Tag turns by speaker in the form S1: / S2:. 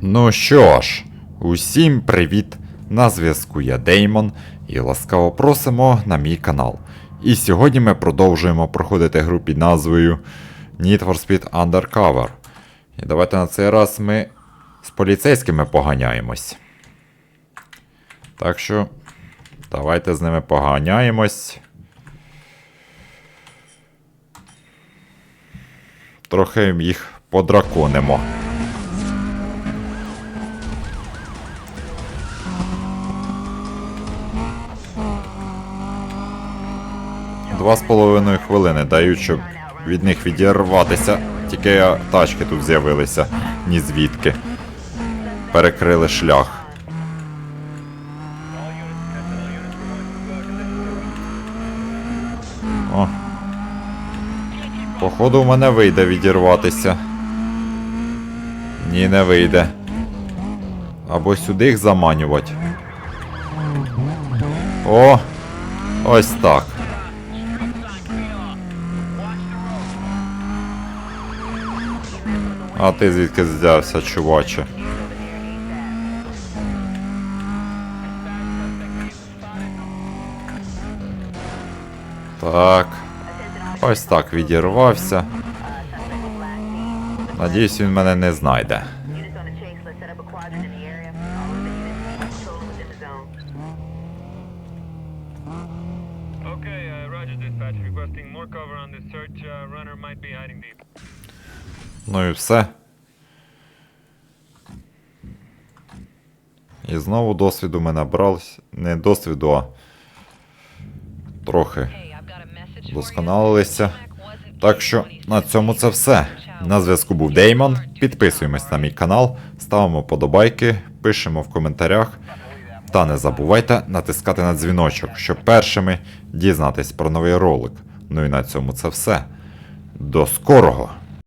S1: Ну що ж, усім привіт! На зв'язку я Деймон і ласкаво просимо на мій канал. І сьогодні ми продовжуємо проходити гру під назвою Need for Speed Undercover. І давайте на цей раз ми з поліцейськими поганяємось. Так що, давайте з ними поганяємось. Трохи їх подраконимо. Два з половиною хвилини дають, щоб від них відірватися. Тільки тачки тут з'явилися, ні звідки. Перекрили шлях. О. Походу, в мене вийде відірватися. Ні, не вийде. Або сюди їх заманювати. О! Ось так. А ти звідки взявся, чуваче? Так. Ось так відірвався. Надіюсь, він мене не знайде.
S2: Okay, uh, Roger dispatch requesting more cover on this search. Uh, runner might be hiding deep.
S1: Ну і все. І знову досвіду ми набрались. Не досвіду, а трохи досконалилися. Так що на цьому це все. На зв'язку був Деймон. Підписуємось на мій канал, ставимо подобайки, пишемо в коментарях. Та не забувайте натискати на дзвіночок, щоб першими дізнатись про новий ролик. Ну і на цьому це все. До скорого!